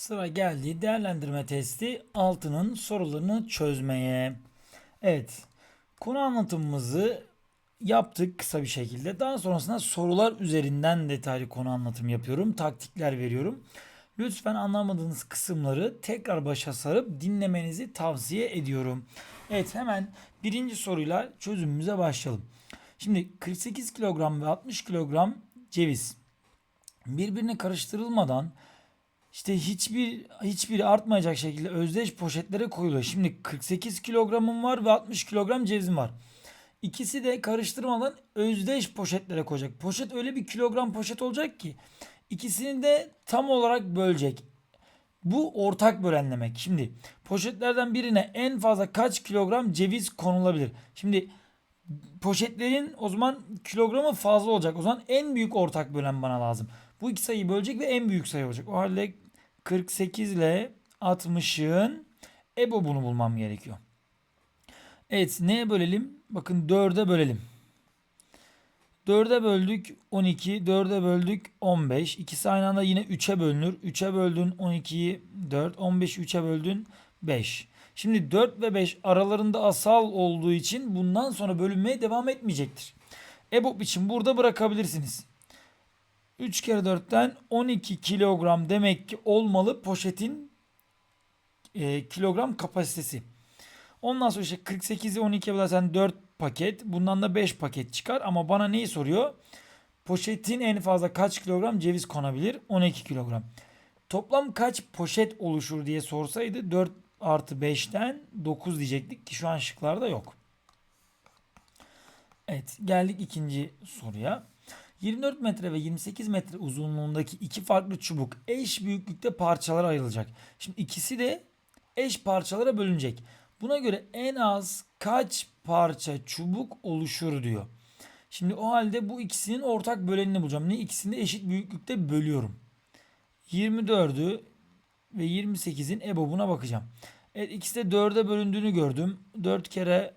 Sıra geldi değerlendirme testi 6'nın sorularını çözmeye. Evet. Konu anlatımımızı yaptık kısa bir şekilde. Daha sonrasında sorular üzerinden detaylı konu anlatım yapıyorum. Taktikler veriyorum. Lütfen anlamadığınız kısımları tekrar başa sarıp dinlemenizi tavsiye ediyorum. Evet hemen birinci soruyla çözümümüze başlayalım. Şimdi 48 kilogram ve 60 kilogram ceviz birbirine karıştırılmadan işte hiçbir hiçbiri artmayacak şekilde özdeş poşetlere koyuluyor. Şimdi 48 kilogramım var ve 60 kilogram cevizim var. İkisi de karıştırmadan özdeş poşetlere koyacak. Poşet öyle bir kilogram poşet olacak ki ikisini de tam olarak bölecek. Bu ortak bölenlemek. Şimdi poşetlerden birine en fazla kaç kilogram ceviz konulabilir? Şimdi poşetlerin o zaman kilogramı fazla olacak. O zaman en büyük ortak bölen bana lazım. Bu iki sayıyı bölecek ve en büyük sayı olacak. O halde 48 ile 60'ın EBOB'unu bulmam gerekiyor. Evet neye bölelim? Bakın 4'e bölelim. 4'e böldük 12, 4'e böldük 15. İkisi aynı anda yine 3'e bölünür. 3'e böldün 12'yi 4, 15'i 3'e böldün 5. Şimdi 4 ve 5 aralarında asal olduğu için bundan sonra bölünmeye devam etmeyecektir. EBOB için burada bırakabilirsiniz. 3 kere 4'ten 12 kilogram demek ki olmalı poşetin e, kilogram kapasitesi. Ondan sonra işte 48'i 12'ye bölersen 4 paket. Bundan da 5 paket çıkar. Ama bana neyi soruyor? Poşetin en fazla kaç kilogram ceviz konabilir? 12 kilogram. Toplam kaç poşet oluşur diye sorsaydı 4 artı 5'ten 9 diyecektik ki şu an şıklarda yok. Evet geldik ikinci soruya. 24 metre ve 28 metre uzunluğundaki iki farklı çubuk eş büyüklükte parçalara ayrılacak. Şimdi ikisi de eş parçalara bölünecek. Buna göre en az kaç parça çubuk oluşur diyor. Şimdi o halde bu ikisinin ortak bölenini bulacağım. Ne ikisini de eşit büyüklükte bölüyorum. 24'ü ve 28'in EBOB'una bakacağım. Evet ikisi de 4'e bölündüğünü gördüm. 4 kere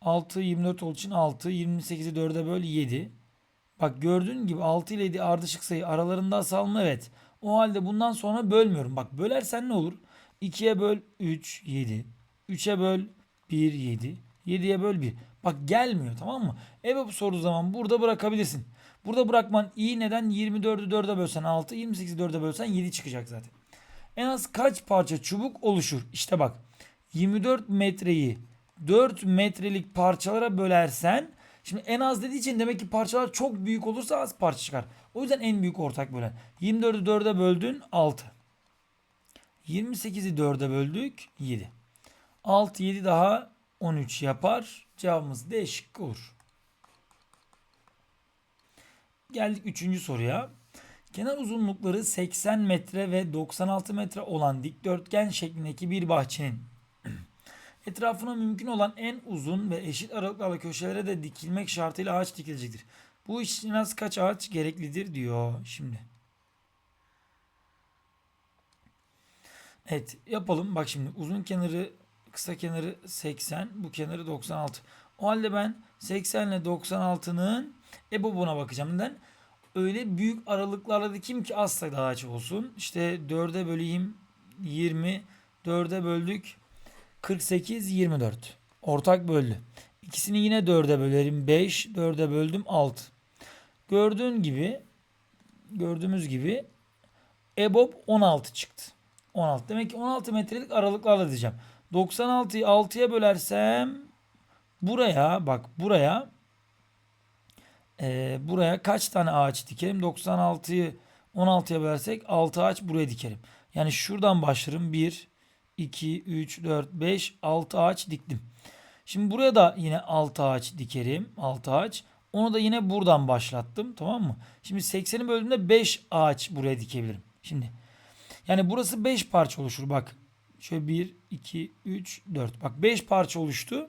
6 24 olduğu için 6 28'i 4'e böl 7. Bak gördüğün gibi 6 ile 7 ardışık sayı aralarında asalma evet. O halde bundan sonra bölmüyorum. Bak bölersen ne olur? 2'ye böl 3 7. 3'e böl 1 7. 7'ye böl 1. Bak gelmiyor tamam mı? EBOB sorduğu zaman burada bırakabilirsin. Burada bırakman iyi neden 24'ü 4'e bölsen 6, 28'i 4'e bölsen 7 çıkacak zaten. En az kaç parça çubuk oluşur? İşte bak 24 metreyi 4 metrelik parçalara bölersen Şimdi en az dediği için demek ki parçalar çok büyük olursa az parça çıkar. O yüzden en büyük ortak bölen. 24'ü 4'e böldün 6. 28'i 4'e böldük 7. 6 7 daha 13 yapar. Cevabımız D şıkkı olur. Geldik 3. soruya. Kenar uzunlukları 80 metre ve 96 metre olan dikdörtgen şeklindeki bir bahçenin etrafına mümkün olan en uzun ve eşit aralıklarla köşelere de dikilmek şartıyla ağaç dikilecektir. Bu iş için az kaç ağaç gereklidir diyor şimdi. Evet yapalım. Bak şimdi uzun kenarı kısa kenarı 80 bu kenarı 96. O halde ben 80 ile 96'nın EBOB'una bakacağım. Neden? Öyle büyük aralıklarla dikeyim ki az sayıda ağaç olsun. İşte 4'e böleyim 20 4'e böldük 48 24. Ortak böldü. İkisini yine 4'e bölerim 5 4'e böldüm 6. Gördüğün gibi gördüğümüz gibi EBOB 16 çıktı. 16. Demek ki 16 metrelik aralıklarla diyeceğim. 96'yı 6'ya bölersem buraya bak buraya e, buraya kaç tane ağaç dikerim? 96'yı 16'ya bölersek 6 ağaç buraya dikerim. Yani şuradan başlarım. 1, 2, 3, 4, 5, 6 ağaç diktim. Şimdi buraya da yine 6 ağaç dikerim. 6 ağaç. Onu da yine buradan başlattım. Tamam mı? Şimdi 80'i böldüğümde 5 ağaç buraya dikebilirim. Şimdi yani burası 5 parça oluşur. Bak şöyle 1, 2, 3, 4. Bak 5 parça oluştu.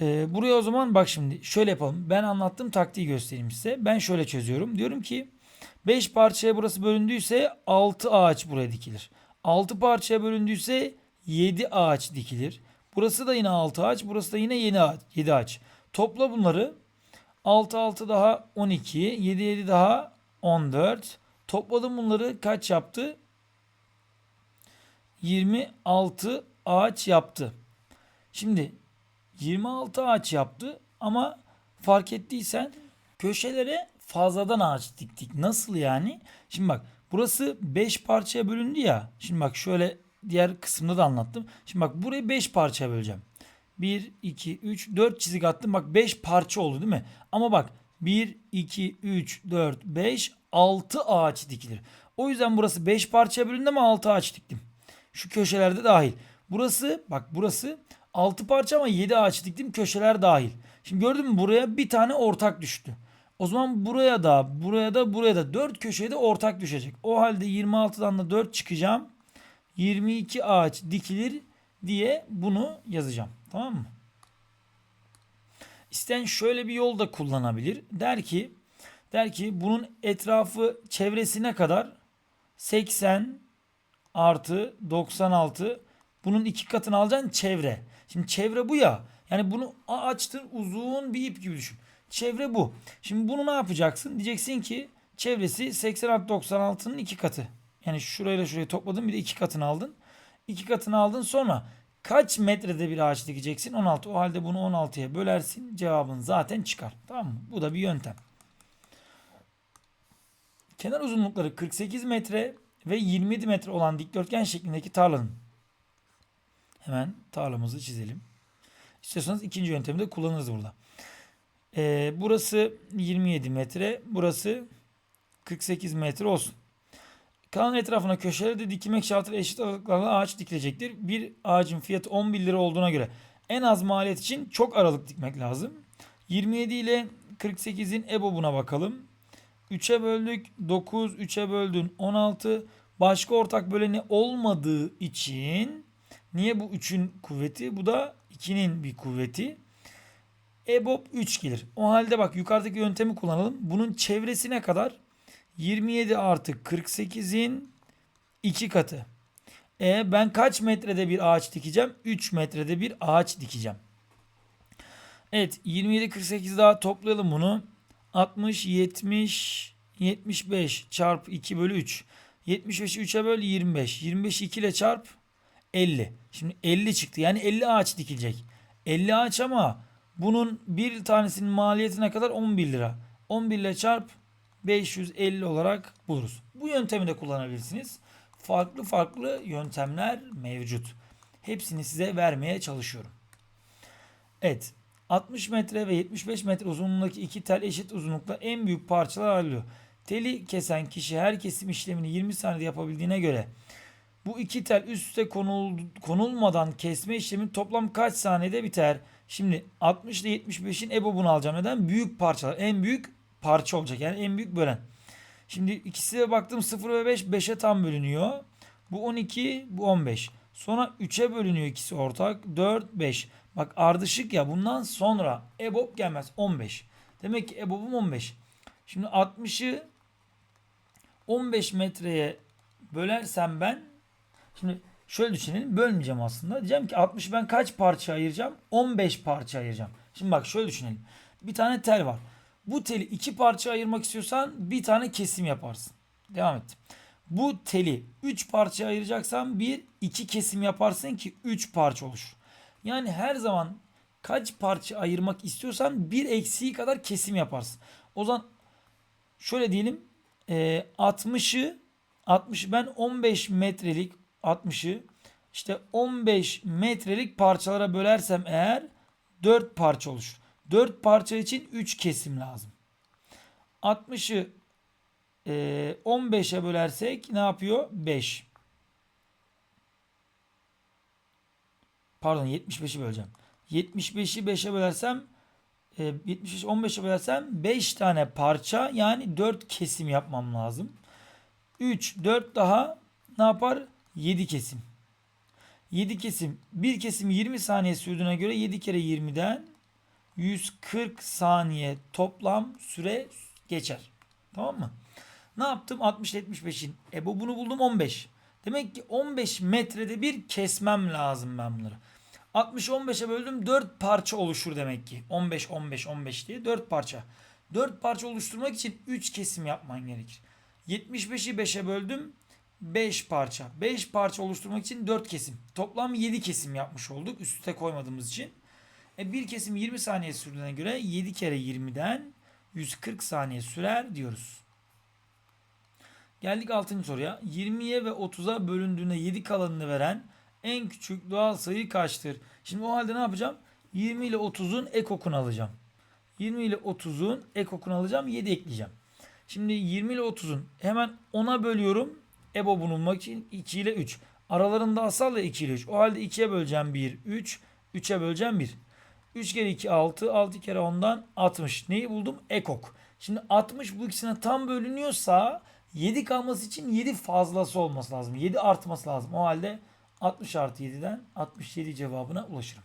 Ee, buraya o zaman bak şimdi şöyle yapalım. Ben anlattığım taktiği göstereyim size. Ben şöyle çözüyorum. Diyorum ki 5 parçaya burası bölündüyse 6 ağaç buraya dikilir. 6 parçaya bölündüyse 7 ağaç dikilir. Burası da yine 6 ağaç. Burası da yine yeni ağaç, 7 ağaç. Topla bunları. 6 6 daha 12. 7 7 daha 14. Topladım bunları kaç yaptı? 26 ağaç yaptı. Şimdi 26 ağaç yaptı ama fark ettiysen köşelere fazladan ağaç diktik. Nasıl yani? Şimdi bak burası 5 parçaya bölündü ya. Şimdi bak şöyle diğer kısımda da anlattım. Şimdi bak burayı 5 parçaya böleceğim. 1, 2, 3, 4 çizik attım. Bak 5 parça oldu değil mi? Ama bak 1, 2, 3, 4, 5, 6 ağaç dikilir. O yüzden burası 5 parçaya bölündü ama 6 ağaç diktim. Şu köşelerde dahil. Burası bak burası 6 parça ama 7 ağaç diktim köşeler dahil. Şimdi gördün mü buraya bir tane ortak düştü. O zaman buraya da buraya da buraya da 4 köşeye de ortak düşecek. O halde 26'dan da 4 çıkacağım. 22 ağaç dikilir diye bunu yazacağım. Tamam mı? İsteyen şöyle bir yol da kullanabilir. Der ki der ki bunun etrafı çevresine kadar 80 artı 96 bunun iki katını alacaksın çevre. Şimdi çevre bu ya. Yani bunu açtır uzun bir ip gibi düşün. Çevre bu. Şimdi bunu ne yapacaksın? Diyeceksin ki çevresi 80 artı 96'nın iki katı. Yani şurayla şurayı topladın bir de iki katını aldın. İki katını aldın sonra kaç metrede bir ağaç dikeceksin? 16. O halde bunu 16'ya bölersin. Cevabın zaten çıkar. Tamam mı? Bu da bir yöntem. Kenar uzunlukları 48 metre ve 27 metre olan dikdörtgen şeklindeki tarlanın. Hemen tarlamızı çizelim. İstiyorsanız ikinci yöntemi de kullanırız burada. Ee, burası 27 metre. Burası 48 metre olsun. Kalan etrafına köşelerde dikilmek şartıyla eşit aralıklarla ağaç dikilecektir. Bir ağacın fiyatı 11 lira olduğuna göre en az maliyet için çok aralık dikmek lazım. 27 ile 48'in EBOB'una bakalım. 3'e böldük 9, 3'e böldün 16. Başka ortak böleni olmadığı için niye bu 3'ün kuvveti? Bu da 2'nin bir kuvveti. EBOB 3 gelir. O halde bak yukarıdaki yöntemi kullanalım. Bunun çevresine kadar 27 artı 48'in 2 katı. E ben kaç metrede bir ağaç dikeceğim? 3 metrede bir ağaç dikeceğim. Evet 27 48 daha toplayalım bunu. 60 70 75 çarpı 2 bölü 3. 75'i 3'e böl 25. 25'i 2 ile çarp 50. Şimdi 50 çıktı. Yani 50 ağaç dikilecek. 50 ağaç ama bunun bir tanesinin maliyetine kadar 11 lira. 11 ile çarp 550 olarak buluruz. Bu yöntemi de kullanabilirsiniz. Farklı farklı yöntemler mevcut. Hepsini size vermeye çalışıyorum. Evet. 60 metre ve 75 metre uzunluğundaki iki tel eşit uzunlukta en büyük parçalar ayrılıyor. Teli kesen kişi her kesim işlemini 20 saniyede yapabildiğine göre bu iki tel üst üste konul, konulmadan kesme işlemi toplam kaç saniyede biter? Şimdi 60 ile 75'in EBOB'unu alacağım. Neden? Büyük parçalar. En büyük parça olacak. Yani en büyük bölen. Şimdi ikisine baktım 0 ve 5 5'e tam bölünüyor. Bu 12 bu 15. Sonra 3'e bölünüyor ikisi ortak. 4 5. Bak ardışık ya bundan sonra EBOB gelmez 15. Demek ki EBOB'um 15. Şimdi 60'ı 15 metreye bölersem ben şimdi şöyle düşünelim bölmeyeceğim aslında. Diyeceğim ki 60'ı ben kaç parça ayıracağım? 15 parça ayıracağım. Şimdi bak şöyle düşünelim. Bir tane tel var. Bu teli iki parça ayırmak istiyorsan bir tane kesim yaparsın. Devam et. Bu teli 3 parça ayıracaksan bir iki kesim yaparsın ki 3 parça oluşur. Yani her zaman kaç parça ayırmak istiyorsan bir eksiği kadar kesim yaparsın. O zaman şöyle diyelim e, 60'ı 60 ben 15 metrelik 60'ı işte 15 metrelik parçalara bölersem eğer 4 parça oluşur. 4 parça için 3 kesim lazım. 60'ı e, 15'e bölersek ne yapıyor? 5. Pardon 75'i böleceğim. 75'i 5'e bölersem e, 75 15'e bölersem 5 tane parça yani 4 kesim yapmam lazım. 3 4 daha ne yapar? 7 kesim. 7 kesim. Bir kesim 20 saniye sürdüğüne göre 7 kere 20'den 140 saniye toplam süre geçer. Tamam mı? Ne yaptım? 60 75'in. E bu bunu buldum 15. Demek ki 15 metrede bir kesmem lazım ben bunları. 60 15'e böldüm 4 parça oluşur demek ki. 15 15 15 diye 4 parça. 4 parça oluşturmak için 3 kesim yapman gerekir. 75'i 5'e böldüm. 5 parça. 5 parça oluşturmak için 4 kesim. Toplam 7 kesim yapmış olduk. Üst üste koymadığımız için. E bir kesim 20 saniye sürdüğüne göre 7 kere 20'den 140 saniye sürer diyoruz. Geldik 6. soruya. 20'ye ve 30'a bölündüğünde 7 kalanını veren en küçük doğal sayı kaçtır? Şimdi o halde ne yapacağım? 20 ile 30'un ekokunu alacağım. 20 ile 30'un ekokunu alacağım. 7 ekleyeceğim. Şimdi 20 ile 30'un hemen 10'a bölüyorum. EBO bulunmak için 2 ile 3. Aralarında asal da 2 ile 3. O halde 2'ye böleceğim 1, 3. 3'e böleceğim 1. 3 kere 2 6. 6 kere 10'dan 60. Neyi buldum? Ekok. Şimdi 60 bu ikisine tam bölünüyorsa 7 kalması için 7 fazlası olması lazım. 7 artması lazım. O halde 60 artı 7'den 67 cevabına ulaşırım.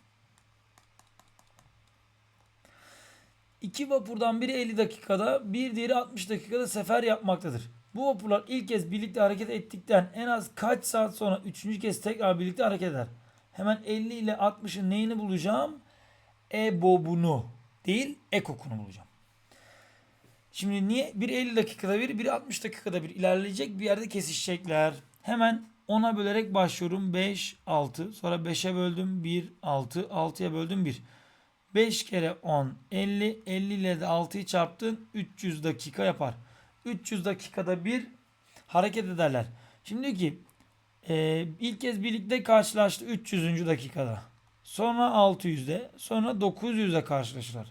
İki vapurdan biri 50 dakikada, bir diğeri 60 dakikada sefer yapmaktadır. Bu vapurlar ilk kez birlikte hareket ettikten en az kaç saat sonra üçüncü kez tekrar birlikte hareket eder? Hemen 50 ile 60'ın neyini bulacağım? EBOB'unu değil ekokunu bulacağım. Şimdi niye? Bir 50 dakikada bir, bir 60 dakikada bir ilerleyecek bir yerde kesişecekler. Hemen 10'a bölerek başlıyorum. 5, 6. Sonra 5'e böldüm. 1, 6. 6'ya böldüm 1. 5 kere 10, 50. 50 ile de 6'yı çarptın. 300 dakika yapar. 300 dakikada bir hareket ederler. Şimdi ki e, ilk kez birlikte karşılaştı 300. dakikada. Sonra 600'de. Sonra 900'de karşılaşırlar.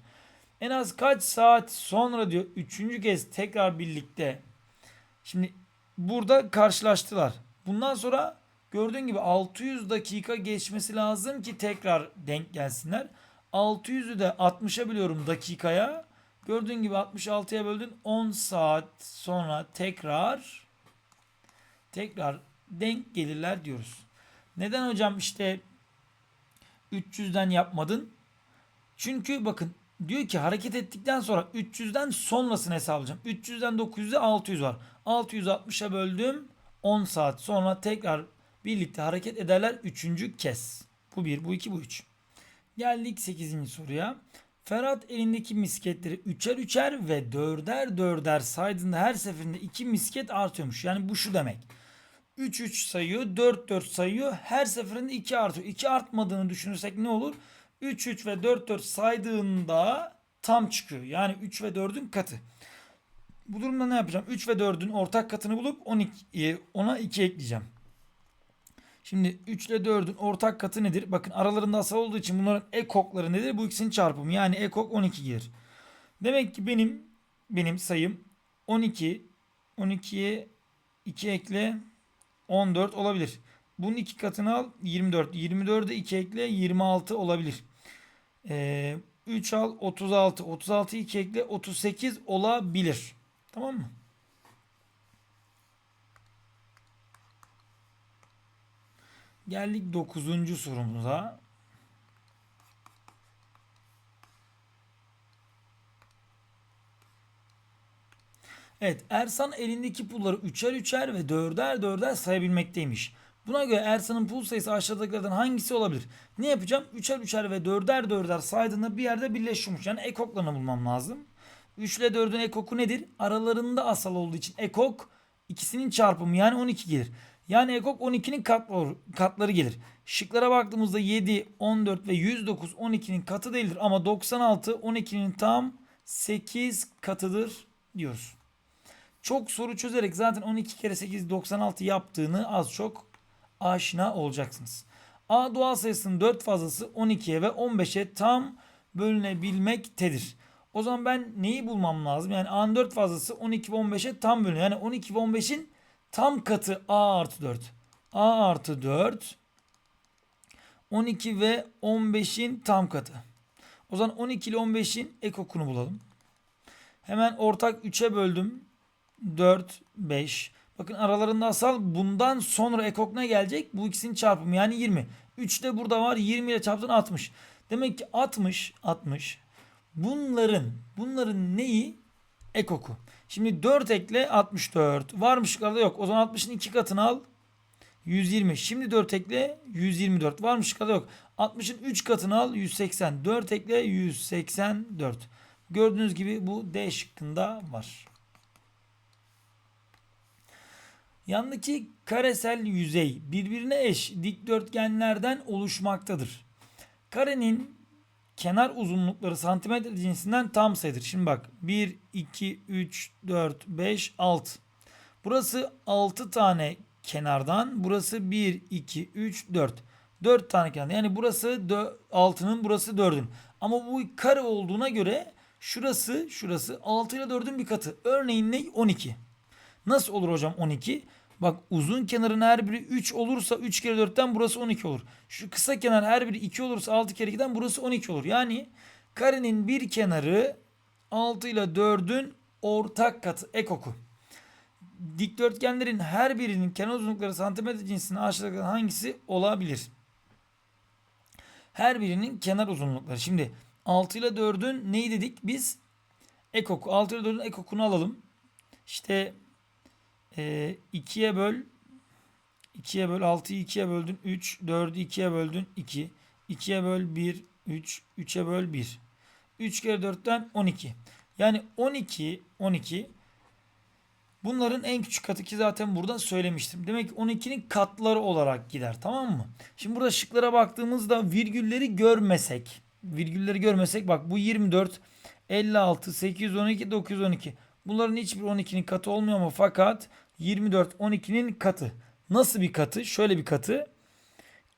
En az kaç saat sonra diyor üçüncü kez tekrar birlikte. Şimdi burada karşılaştılar. Bundan sonra gördüğün gibi 600 dakika geçmesi lazım ki tekrar denk gelsinler. 600'ü de 60'a bölüyorum dakikaya. Gördüğün gibi 66'ya böldün 10 saat sonra tekrar tekrar denk gelirler diyoruz. Neden hocam işte 300'den yapmadın? Çünkü bakın diyor ki hareket ettikten sonra 300'den sonrasını hesaplayacağım. 300'den 900'e 600 var. 660'a böldüm 10 saat sonra tekrar birlikte hareket ederler 3. kez. Bu 1, bu 2, bu 3. Geldik 8. soruya. Ferhat elindeki misketleri üçer üçer ve dörder dörder saydığında her seferinde 2 misket artıyormuş. Yani bu şu demek. 3 3 sayıyor, 4 4 sayıyor. Her seferinde 2 artıyor. 2 artmadığını düşünürsek ne olur? 3 3 ve 4 4 saydığında tam çıkıyor. Yani 3 ve 4'ün katı. Bu durumda ne yapacağım? 3 ve 4'ün ortak katını bulup 12 ona 2 ekleyeceğim. Şimdi 3 ile 4'ün ortak katı nedir? Bakın aralarında asal olduğu için bunların ekokları nedir? Bu ikisinin çarpımı. Yani ekok 12 gelir. Demek ki benim benim sayım 12 12'ye 2 ekle 14 olabilir. Bunun iki katını al 24. 24'e 2 ekle 26 olabilir. Ee, 3 al 36. 36 2 ekle 38 olabilir. Tamam mı? Geldik 9. sorumuza. Evet Ersan elindeki pulları üçer üçer ve dörder dörder sayabilmekteymiş. Buna göre Ersan'ın pul sayısı aşağıdakilerden hangisi olabilir? Ne yapacağım? Üçer üçer ve dörder dörder saydığında bir yerde birleşiyormuş. Yani ekoklarını bulmam lazım. 3 ile 4'ün ekoku nedir? Aralarında asal olduğu için ekok ikisinin çarpımı yani 12 gelir. Yani ekok 12'nin katları, gelir. Şıklara baktığımızda 7, 14 ve 109 12'nin katı değildir. Ama 96 12'nin tam 8 katıdır diyoruz. Çok soru çözerek zaten 12 kere 8 96 yaptığını az çok aşina olacaksınız. A doğal sayısının 4 fazlası 12'ye ve 15'e tam bölünebilmektedir. O zaman ben neyi bulmam lazım? Yani A'nın 4 fazlası 12 ve 15'e tam bölünüyor. Yani 12 ve 15'in tam katı A artı 4. A artı 4 12 ve 15'in tam katı. O zaman 12 ile 15'in ekokunu bulalım. Hemen ortak 3'e böldüm. 4, 5. Bakın aralarında asal bundan sonra ekok ne gelecek? Bu ikisinin çarpımı yani 20. 3 de burada var 20 ile çarptın 60. Demek ki 60, 60. Bunların, bunların neyi? Ekoku. Şimdi 4 ekle 64. Varmış yukarıda yok. O zaman 60'ın 2 katını al. 120. Şimdi 4 ekle 124. Varmış yukarıda yok. 60'ın 3 katını al 180. 4 ekle 184. Gördüğünüz gibi bu D şıkkında var. Yandaki karesel yüzey birbirine eş dikdörtgenlerden oluşmaktadır. Karenin kenar uzunlukları santimetre cinsinden tam sayıdır. Şimdi bak 1, 2, 3, 4, 5, 6. Burası 6 tane kenardan. Burası 1, 2, 3, 4. 4 tane kenar. Yani burası 6'nın burası 4'ün. Ama bu kare olduğuna göre şurası şurası 6 ile 4'ün bir katı. Örneğin ne? 12. Nasıl olur hocam 12? Bak uzun kenarın her biri 3 olursa 3 kere 4'ten burası 12 olur. Şu kısa kenar her biri 2 olursa 6 kere 2'den burası 12 olur. Yani karenin bir kenarı 6 ile 4'ün ortak katı ekoku. Dikdörtgenlerin her birinin kenar uzunlukları santimetre cinsine aşağıdakilerden hangisi olabilir? Her birinin kenar uzunlukları. Şimdi 6 ile 4'ün neyi dedik? Biz ekoku. 6 ile 4'ün ekokunu alalım. İşte e, 2'ye böl 2'ye böl 6'yı 2'ye böldün 3 4'ü 2'ye böldün 2 2'ye böl 1 3 3'e böl 1 3 kere 4'ten 12 yani 12 12 bunların en küçük katı ki zaten burada söylemiştim. Demek ki 12'nin katları olarak gider tamam mı? Şimdi burada şıklara baktığımızda virgülleri görmesek virgülleri görmesek bak bu 24 56 812 912 Bunların hiçbir 12'nin katı olmuyor ama fakat 24 12'nin katı. Nasıl bir katı? Şöyle bir katı.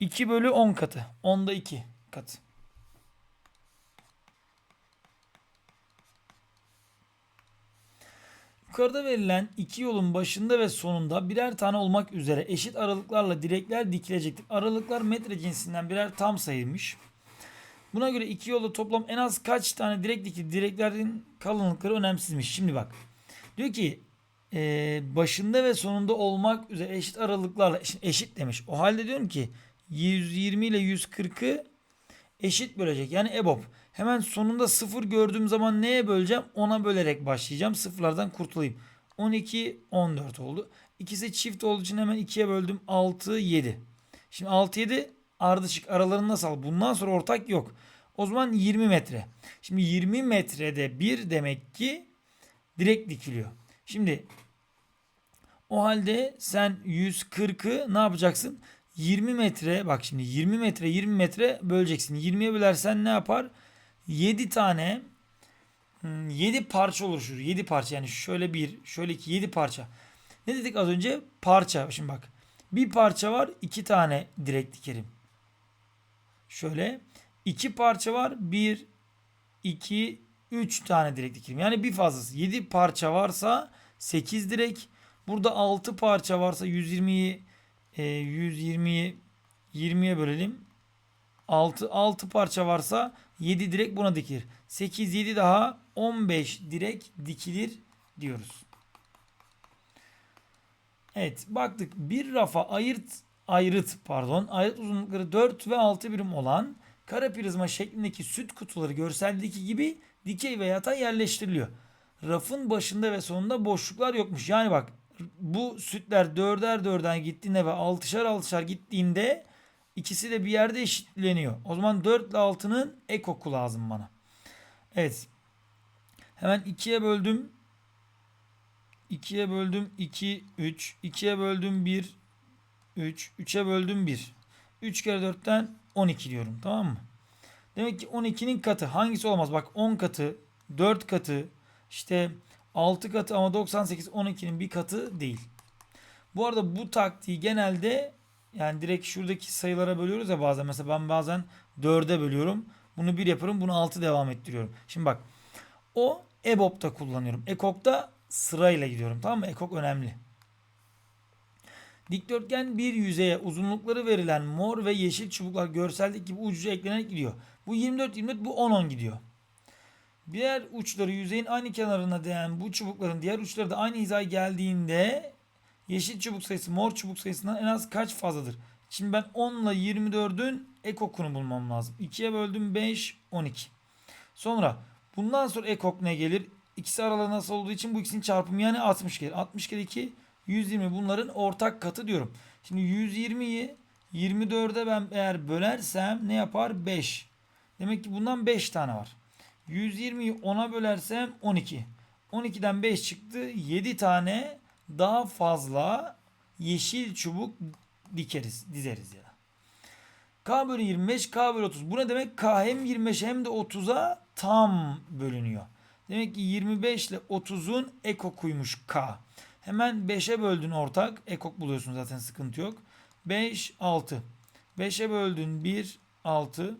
2 bölü 10 katı. 10'da 2 katı. Yukarıda verilen iki yolun başında ve sonunda birer tane olmak üzere eşit aralıklarla direkler dikilecektir. Aralıklar metre cinsinden birer tam sayılmış. Buna göre iki yolda toplam en az kaç tane direk? Direklerin kalınlıkları önemsizmiş. Şimdi bak. Diyor ki e, başında ve sonunda olmak üzere eşit aralıklarla eşit demiş. O halde diyorum ki 120 ile 140'ı eşit bölecek. Yani EBOB. Hemen sonunda sıfır gördüğüm zaman neye böleceğim? Ona bölerek başlayacağım. Sıfırlardan kurtulayım. 12, 14 oldu. İkisi çift olduğu için hemen 2'ye böldüm. 6, 7. Şimdi 6, 7 ardışık aralarını nasıl al? Bundan sonra ortak yok. O zaman 20 metre. Şimdi 20 metrede bir demek ki direkt dikiliyor. Şimdi o halde sen 140'ı ne yapacaksın? 20 metre bak şimdi 20 metre 20 metre böleceksin. 20'ye bölersen ne yapar? 7 tane 7 hmm, parça oluşur. 7 parça yani şöyle bir şöyle iki 7 parça. Ne dedik az önce? Parça. Şimdi bak. Bir parça var. iki tane direkt dikerim. Şöyle iki parça var. Bir, iki, üç tane direk dikelim. Yani bir fazlası. Yedi parça varsa sekiz direk. Burada altı parça varsa 120'yi e, 120'yi 20'ye bölelim. 6 6 parça varsa 7 direk buna dikilir. 8 7 daha 15 direk dikilir diyoruz. Evet baktık bir rafa ayırt ayrıt pardon ayrıt uzunlukları 4 ve 6 birim olan kara prizma şeklindeki süt kutuları görseldeki gibi dikey ve yatay yerleştiriliyor. Rafın başında ve sonunda boşluklar yokmuş. Yani bak bu sütler dörder dörden gittiğinde ve altışar altışar gittiğinde ikisi de bir yerde eşitleniyor. O zaman 4 ile 6'nın ek lazım bana. Evet. Hemen 2'ye böldüm. 2'ye böldüm 2, 3. 2'ye böldüm 1, 3. 3'e böldüm 1. 3 kere 4'ten 12 diyorum. Tamam mı? Demek ki 12'nin katı hangisi olmaz? Bak 10 katı, 4 katı, işte 6 katı ama 98 12'nin bir katı değil. Bu arada bu taktiği genelde yani direkt şuradaki sayılara bölüyoruz ya bazen. Mesela ben bazen 4'e bölüyorum. Bunu 1 yaparım. Bunu 6 devam ettiriyorum. Şimdi bak. O EBOB'da kullanıyorum. EKOK'ta sırayla gidiyorum. Tamam mı? EKOK önemli. Dikdörtgen bir yüzeye uzunlukları verilen mor ve yeşil çubuklar görseldeki gibi ucuca eklenerek gidiyor. Bu 24 24 bu 10 10 gidiyor. Diğer uçları yüzeyin aynı kenarına değen bu çubukların diğer uçları da aynı hizaya geldiğinde yeşil çubuk sayısı mor çubuk sayısından en az kaç fazladır? Şimdi ben 10 ile 24'ün ekokunu bulmam lazım. 2'ye böldüm 5 12. Sonra bundan sonra ekok ne gelir? İkisi araları nasıl olduğu için bu ikisinin çarpımı yani 60 gelir. 60 kere 2 120 bunların ortak katı diyorum. Şimdi 120'yi 24'e ben eğer bölersem ne yapar? 5. Demek ki bundan 5 tane var. 120'yi 10'a bölersem 12. 12'den 5 çıktı. 7 tane daha fazla yeşil çubuk dikeriz, dizeriz ya. K bölü 25, K bölü 30. Bu ne demek? K hem 25 hem de 30'a tam bölünüyor. Demek ki 25 ile 30'un ekokuymuş K. Hemen 5'e böldün ortak. Ekok buluyorsun zaten sıkıntı yok. 5, 6. 5'e böldün 1, 6.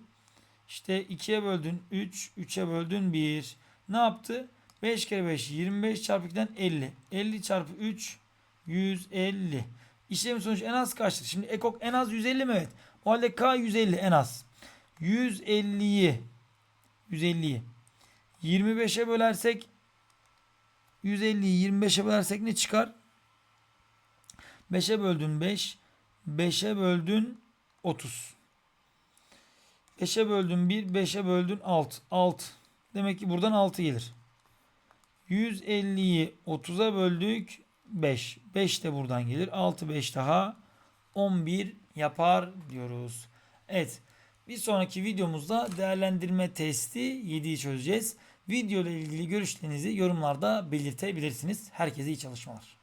İşte 2'ye böldün 3, 3'e böldün 1. Ne yaptı? 5 kere 5 25 çarpı 2'den 50. 50 çarpı 3 150. İşlemin sonucu en az kaçtır? Şimdi ekok en az 150 mi? Evet. O halde K 150 en az. 150'yi 150'yi 25'e bölersek 150'yi 25'e bölersek ne çıkar? 5'e böldün 5. 5'e böldün 30. 5'e böldün 1. 5'e böldün 6. 6. Demek ki buradan 6 gelir. 150'yi 30'a böldük. 5. 5 de buradan gelir. 6 5 daha 11 yapar diyoruz. Evet. Bir sonraki videomuzda değerlendirme testi 7'yi çözeceğiz. Video ile ilgili görüşlerinizi yorumlarda belirtebilirsiniz. Herkese iyi çalışmalar.